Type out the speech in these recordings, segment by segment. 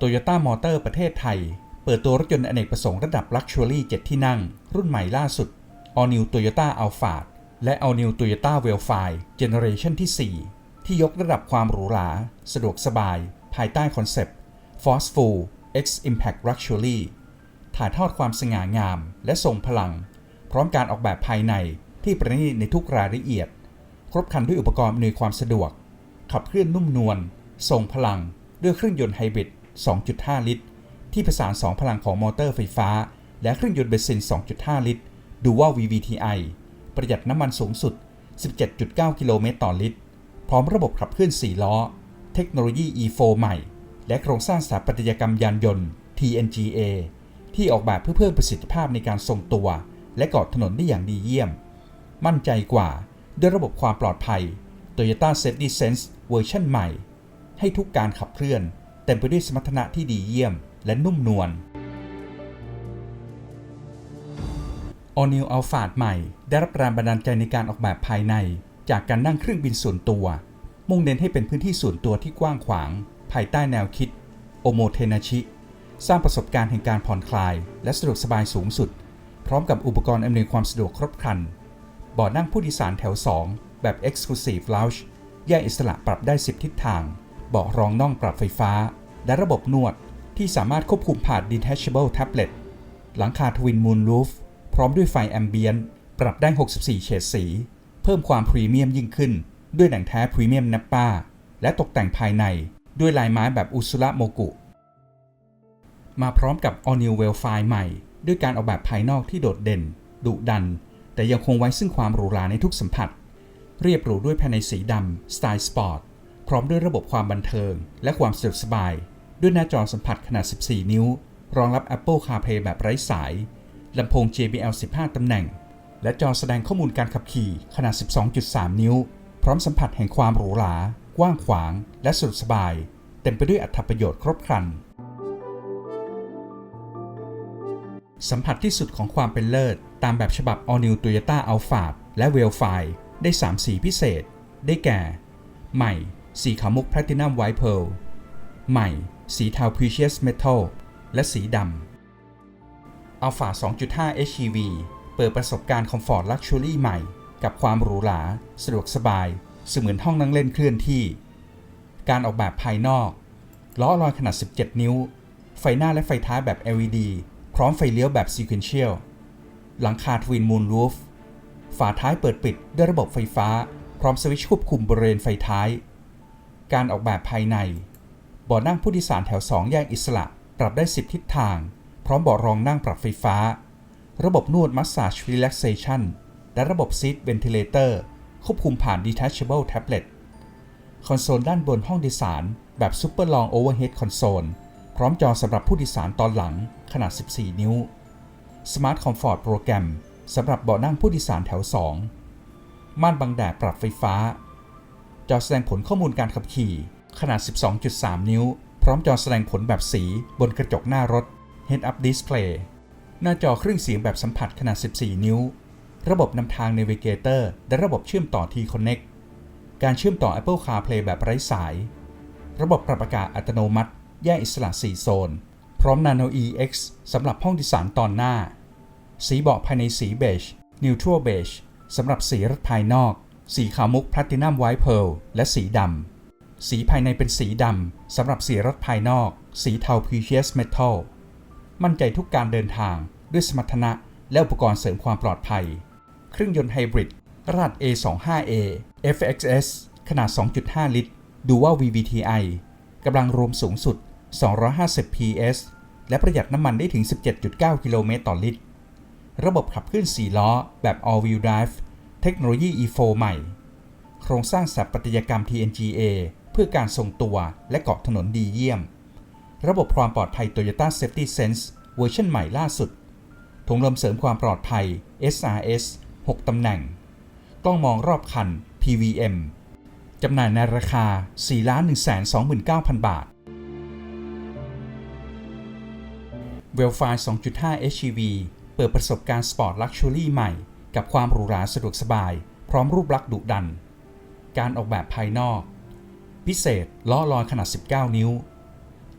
Toyota Motor ประเทศไทย เปิดตัวรถยนต์อเนกประสงค์ระดับ Luxury 7 ที่นั่ง รุ่นใหม่ล่าสุด All New Toyota Alphard และ All New Toyota v e l f i Generation ที่ 4 ที่ยกระดับความหรูหรา สะดวกสบาย ภายใต้คอนเซปต์ Forceful X Impact Luxury ถ่ายทอดความสง่างามและทรงพลัง พร้อมการออกแบบภายในที่ประณีตในทุกรายละเอียด ครบครันด้วยอุปกรณ์อำนวยความสะดวก ขับเคลื่อนนุ่มนวลทรงพลัง ด้วยเครื่องยนต์ไฮบริด 2.5 ลิตร ที่ผสาน 2 พลังของมอเตอร์ไฟฟ้า และเครื่องยนต์เบนซิน 2.5 ลิตร Dual VVTi ประหยัดน้ำมันสูงสุด 17.9 กิโลเมตรต่อลิตร พร้อมระบบขับเคลื่อน 4 ล้อ เทคโนโลยี E4 ใหม่ และโครงสร้างสถาปัตยกรรมยานยนต์ TNGA ที่ออกแบบเพื่อเพิ่มประสิทธิภาพในการทรงตัว และเกาะถนนได้อย่างดีเยี่ยม มั่นใจกว่าด้วยระบบความปลอดภัย Toyota Safety Sense เวอร์ชันใหม่ ให้ทุกการขับเคลื่อน เต็มไปด้วยสมรรถนะที่ดีเยี่ยม และนุ่มนวล All New Alphard ใหม่ ได้รับแรงบันดาลใจในการออกแบบภายใน จากการนั่งเครื่องบินส่วนตัว มุ่งเน้นให้เป็นพื้นที่ส่วนตัวที่กว้างขวาง ภายใต้แนวคิดโอโมเทนาชิ สร้างประสบการณ์แห่งการผ่อนคลาย และสะดวกสบายสูงสุด พร้อมกับอุปกรณ์อำนวยความสะดวกครบครันบาะนั่งผู้โดยสารแถว 2 แบบ Exclusive Lounge แยกอิสระปรับได้ 10 ทิศทาง เบาะรองน่องปรับไฟฟ้า และระบบนวดที่สามารถควบคุมผ่าน Detachable Tablet หลังคา Twin Moon Roof พร้อมด้วยไฟแอมเบียนปรับได้ 64 เฉดสี เพิ่มความพรีเมียมยิ่งขึ้น ด้วยหนังแท้พรีเมียมนัปป้า และตกแต่งภายในด้วยลายไม้แบบอุซุระโมกุ มาพร้อมกับ All New w e l f i ใหม่ ด้วยการออกแบบภายนอกที่โดดเด่น ดุดัน แต่ยังคงไว้ซึ่งความหรูหราในทุกสัมผัส เรียบหรูด้วยภายในสีดำสไตล์สปอร์ต พร้อมด้วยระบบความบันเทิง และความสะดวกสบาย ด้วยหน้าจอสัมผัสขนาด 14 นิ้ว รองรับ Apple CarPlay แบบไร้สาย ลำโพง JBL 15 ตำแหน่ง และจอแสดงข้อมูลการขับขี่ขนาด 12.3 นิ้ว พร้อมสัมผัสแห่งความหรูหรากว้างขวาง และสะดวกสบาย เต็มไปด้วยอัตประโยชน์ครบครัน สัมผัสที่สุดของความเป็นเลิศ ตามแบบฉบับ All New Toyota Alphard และ w e l f i ได้ 3 สีพิเศษ ได้แก่ ใหม่ สีขาวมุก Platinum White Pearl ใหม่ สีเทา Precious Metal และสีดำ Alphard 2.5 HEV เปิดประสบการณ์คอมฟอร์ตลักชัวรี่ใหม่ กับความหรูหรา สะดวกสบาย เสมือนห้องนั่งเล่นเคลื่อนที่ การออกแบบภายนอกล้อลอยขนาด 17 นิ้ว ไฟหน้าและไฟท้ายแบบ LED พร้อมไฟเลี้ยวแบบ Sequential หลังคา Twin Moon Roof ฝาท้ายเปิดปิดด้วยระบบไฟฟ้า พร้อมสวิตช์ควบคุมบริเวณไฟท้าย การออกแบบภายในเบาะนั่งผู้โดยสารแถว 2 แยกอิสระ ปรับได้ 10 ทิศทาง พร้อมเบาะรองนั่งปรับไฟฟ้า ระบบนวด Massage Relaxation และระบบ Seat Ventilator ควบคุมผ่าน Detachable Tablet คอนโซลด้านบนห้องโดยสารแบบ Super Long Overhead Console พร้อมจอสำหรับผู้โดยสารตอนหลังขนาด 14 นิ้ว Smart Comfort โปรแกรมสำหรับเบาะนั่งผู้โดยสารแถว 2 ม่านบังแดดปรับไฟฟ้า จอแสดงผลข้อมูลการขับขี่ ขนาด 12.3 นิ้ว พร้อมจอแสดงผลแบบสีบนกระจกหน้ารถ Head Up Display หน้าจอเครื่องเสียงแบบสัมผัสขนาด 14 นิ้ว ระบบนำทาง Navigator และระบบเชื่อมต่อ T-Connect การเชื่อมต่อ Apple CarPlay แบบไร้สาย ระบบปรับอากาศอัตโนมัติ แยกอิสระ 4 โซน พร้อม Nano EX สำหรับห้องดยสารตอนหน้า สีเบาะภายในสีเบจ Neutral Beige สำหรับสีรถภายนอก สีขาวมุก Platinum White Pearl และสีดำ สีภายในเป็นสีดำสำหรับสีรถภายนอก สีเทา Precious Metal มั่นใจทุกการเดินทางด้วยสมรรถนะและอุปกรณ์เสริมความปลอดภัย เครื่องยนต์ไฮบริดรหัส A25A FXS ขนาด 2.5 ลิตร Dual VVTi กำลังรวมสูงสุด 250 PS และประหยัดน้ำมันได้ถึง 17.9 กิโลเมตรต่อลิตร ระบบขับเคลื่อน4ล้อแบบ All Wheel Drive เทคโนโลยี E4 ใหม่ โครงสร้างสถาปัตยกรรม TNGA เพื่อการทรงตัวและเกาะถนนดีเยี่ยม ระบบความปลอดภัย Toyota Safety Sense เวอร์ชันใหม่ล่าสุดถุงลมเสริมความปลอดภัย SRS 6 ตำแหน่ง กล้องมองรอบคัน PVM จำหน่ายในราคา 4,129,000 บาท w e l f i 2.5 HEV เปิดประสบการณ์สปอร์ตลักชัวรี่ใหม่ กับความหรูหราสะดวกสบาย พร้อมรูปลักษณ์ดุดัน การออกแบบภายนอก พิเศษล้อลอยขนาด 19 นิ้ว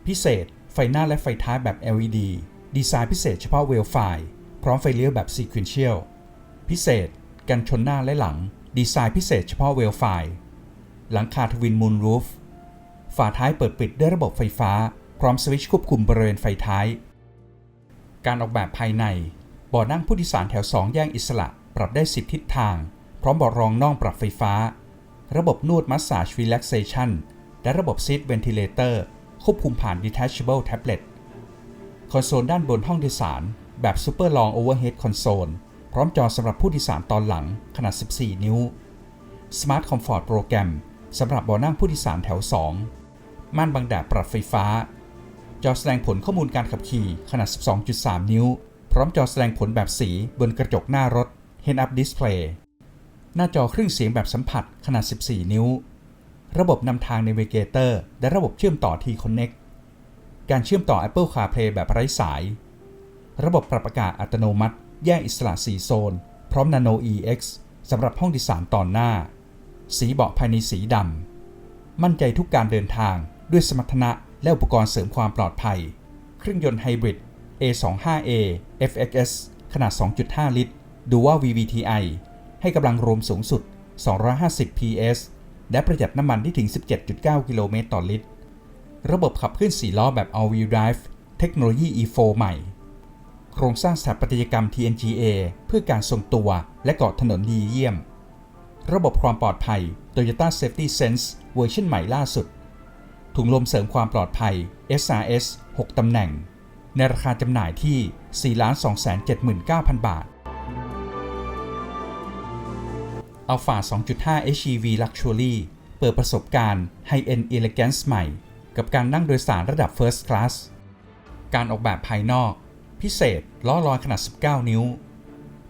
พิเศษไฟหน้าและไฟท้ายแบบ LED ดีไซน์พิเศษเฉพาะเวลไฟพร้อมไฟเลี้ยวแบบ Sequential พิเศษกันชนหน้าและหลัง ดีไซน์พิเศษเฉพาะเวลไฟหลังคาทวินมูนรูฟฝาท้ายเปิดปิดด้วยระบบไฟฟ้า พร้อมสวิตช์ควบคุมบริเวณไฟท้าย การออกแบบภายในเบาะนั่งผู้โดยสารแถว 2 แยกอิสระ ปรับได้ 10 ทิศทาง พร้อมบาะรองน่องปรับไฟฟ้า ระบบนวด Massage Relaxation และระบบ Seat Ventilator ควบคุมผ่าน Detachable Tablet คอนโซลด้านบนห้องโดยสาร แบบ Super Long Overhead Console พร้อมจอสำหรับผู้โดยสารตอนหลังขนาด 14 นิ้ว Smart Comfort โปรแกรมสำหรับเบาะนั่งผู้โดยสารแถว 2 ม่านบังแดดปรับไฟฟ้า จอแสดงผลข้อมูลการขับขี่ขนาด 12.3 นิ้ว พร้อมจอแสดงผลแบบสีบนกระจกหน้ารถ Head-up Display หน้าจอเครื่องเสียงแบบสัมผัสขนาด 14 นิ้ว ระบบนำทาง Navigator และระบบเชื่อมต่อ T-Connect การเชื่อมต่อ Apple CarPlay แบบไร้สาย ระบบปรับอากาศอัตโนมัติ แยกอิสระ 4 โซน พร้อม Nano EX สำหรับห้องดยสารตอนหน้า สีเบาะภายในสีดำ มั่นใจทุกการเดินทางด้วยสมรรถนะและอุปกรณ์เสริมความปลอดภัย เครื่องยนต์ไฮบริด A25A FXS ขนาด 2.5 ลิตร Dual VVTi ให้กำลังรวมสูงสุด 250 PS และประหยัดน้ำมันได้ถึง 17.9 กิโลเมตรต่อลิตร ระบบขับเคลื่อน4ล้อแบบ All-Wheel Drive เทคโนโลยี E4 ใหม่ โครงสร้างสถาปัตยกรรม TNGA เพื่อการทรงตัวและเกาะถนนดีเยี่ยม ระบบความปลอดภัย Toyota Safety Sense เวอร์ชันใหม่ล่าสุด ถุงลมเสริมความปลอดภัย SRS 6 ตำแหน่ง ในราคาจำหน่ายที่ 4,279,000 บาท Alpha 2.5 HEV Luxury เปิดประสบการณ์ High-End Elegance ใหม่ กับการนั่งโดยสารระดับ First Class การออกแบบภายนอก พิเศษล้อลอยขนาด 19 นิ้ว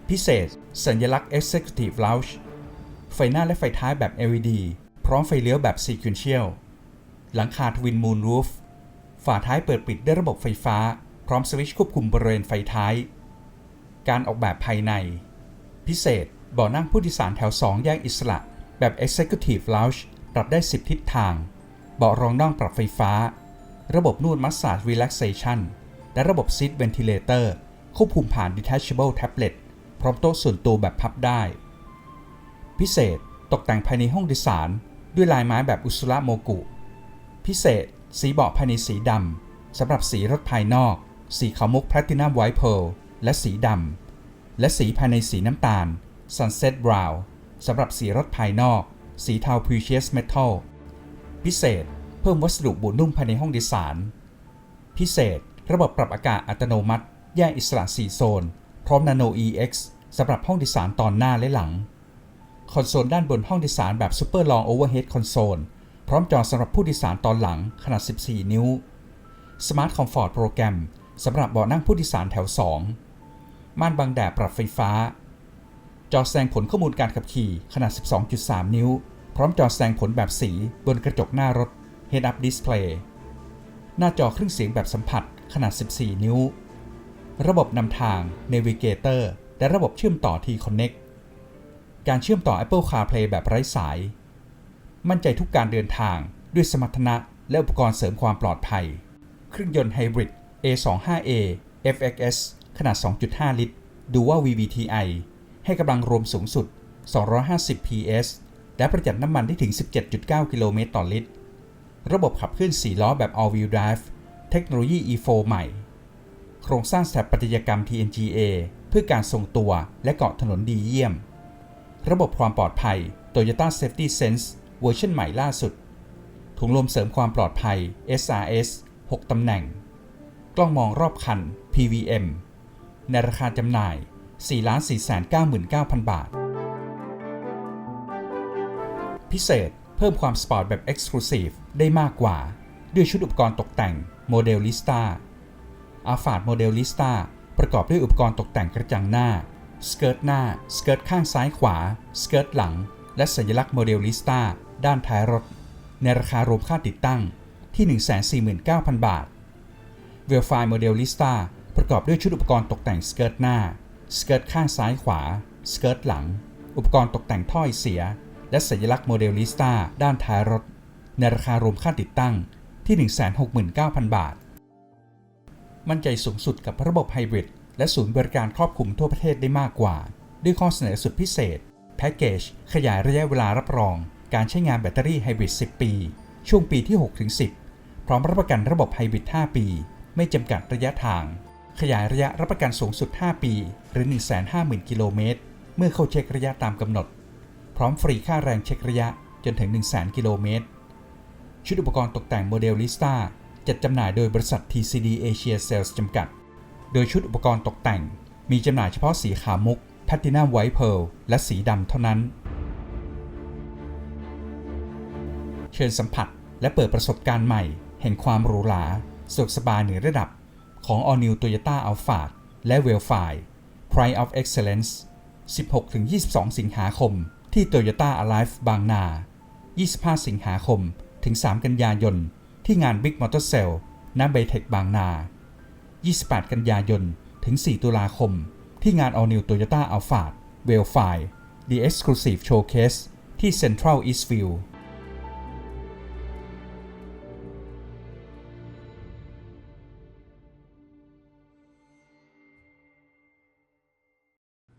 พิเศษ สัญลักษณ์ Executive Lounge ไฟหน้าและไฟท้ายแบบ LED พร้อมไฟเลี้ยวแบบ Sequential หลังคาทวินมูนรูฟฝาท้ายเปิดปิดด้วยระบบไฟฟ้า พร้อมสวิตช์ควบคุมบริเวณไฟท้าย การออกแบบภายใน พิเศษ เบาะนั่งผู้โดยสารแถว 2 แยกอิสระ แบบ Executive Lounge ปรับได้ 10 ทิศทาง เบาะรองน่องปรับไฟฟ้า ระบบนวด Massage Relaxation และระบบ Seat Ventilator ควบคุมผ่าน Detachable Tablet พร้อมโต๊ะส่วนตัวแบบพับได้ พิเศษตกแต่งภายในห้องโดยสาร ด้วยลายไม้แบบอุสุระโมกุ พิเศษ สีเบาะภายในสีดำสำหรับสีรถภายนอก สีขาวมุกแพลตินัมไวท์เพลและสีดำและสีภายในสีน้ำตาล Sunset Brown สำหรับสีรถภายนอก สีเทา Precious Metal พิเศษ เพิ่มวัสดุบุนุ่มภายในห้องดยสารพิเศษ ระบบปรับอากาศอัตโนมัติ แยกอิสระ4โซน พร้อม Nano EX สำหรับห้องดยสารตอนหน้าและหลัง คอนโซลด้านบนห้องดยสารแบบ Super Long Overhead Console พร้อมจอสำหรับผู้ดยสารตอนหลังขนาด 14 นิ้ว Smart Comfort โปรแกรมสำหรับเบาะนั่งผู้ดยสารแถว 2 ม่านบังแดดปรับไฟฟ้า จอแสดงผลข้อมูลการขับขี่ขนาด 12.3 นิ้ว พร้อมจอแสดงผลแบบสีบนกระจกหน้ารถ Head-up Display หน้าจอเครื่องเสียงแบบสัมผัสขนาด 14 นิ้ว ระบบนำทาง Navigator และระบบเชื่อมต่อ T-Connect การเชื่อมต่อ Apple CarPlay แบบไร้สาย มั่นใจทุกการเดินทางด้วยสมรรถนะและอุปกรณ์เสริมความปลอดภัย เครื่องยนต์ไฮบริด A25A FXS ขนาด 2.5 ลิตร Dual VVTi ให้กำลังรวมสูงสุด 250 PS และประหยัดน้ำมันได้ถึง 17.9 กิโลเมตรต่อลิตร ระบบขับเคลื่อน4ล้อแบบ All-Wheel Drive เทคโนโลยี E4 ใหม่ โครงสร้างสถาปัตยกรรม TNGA เพื่อการทรงตัวและเกาะถนนดีเยี่ยม ระบบความปลอดภัย Toyota Safety Sense เวอร์ชันใหม่ล่าสุด ถุงลมเสริมความปลอดภัย SRS 6 ตำแหน่ง กล้องมองรอบคัน PVM ในราคาจำหน่าย 4,499,000 บาท พิเศษเพิ่มความสปอร์ตแบบ Exclusive ได้มากกว่า ด้วยชุดอุปกรณ์ตกแต่งโมเดลลิสตาอาฟาดโมเดลลิสตาประกอบด้วยอุปกรณ์ตกแต่งกระจังหน้า สเกิร์ตหน้า สเกิร์ตข้างซ้ายขวา สเกิร์ตหลัง และสัญลักษณ์โมเดลลิสตาด้านท้ายรถ ในราคารวมค่าติดตั้งที่ 149,000 บาทเวลไฟโมเดลลิสตาประกอบด้วยชุดอุปกรณ์ตกแต่งสเกิร์ตหน้า สเกิร์ตข้างซ้ายขวา สเกิร์ตหลัง อุปกรณ์ตกแต่งถ้อยเสีย และสัญลักษณ์โมเดลลิสตาด้านท้ายรถ ในราคารวมค่าติดตั้งที่ 169,000 บาท มั่นใจสูงสุดกับระบบไฮบริดและศูนย์บริการครอบคลุมทั่วประเทศได้มากกว่า ด้วยข้อเสนอสุดพิเศษ แพ็กเกจ ขยายระยะเวลารับรอง การใช้งานแบตเตอรี่ไฮบริด 10 ปี ช่วงปีที่ 6-10 พร้อมรับประกันระบบไฮบริด 5 ปี ไม่จำกัดระยะทาง ขยายระยะรับประกันสูงสุด 5 ปี หรือ 150,000 กิโลเมตร เมื่อเข้าเช็คระยะตามกำหนด พร้อมฟรีค่าแรงเช็คระยะจนถึง 100,000 กิโลเมตร ชุดอุปกรณ์ตกแต่งโมเดลลิสตาจัดจำหน่ายโดยบริษัท TCD Asia Sales จำกัด โดยชุดอุปกรณ์ตกแต่ง มีจำหน่ายเฉพาะสีขาวมุกแพลตินัมไวท์เพลและสีดำเท่านั้น เชิญสัมผัสและเปิดประสบการณ์ใหม่ แห่งความหรูหราสะดวกสบายเหนือระดับ ของ All New Toyota Alphard และ w e l f i Pride of Excellence 16-22 สิงหาคม ที่ Toyota Alive บางนา 25 สิงหาคม ถึง 3 กันยายน ที่งาน Big Motor Sale ณเบเทคบางนา 28 กันยายน ถึง 4 ตุลาคม ที่งาน All New Toyota Alphard w e l f i The Exclusive Showcase ที่ Central Eastview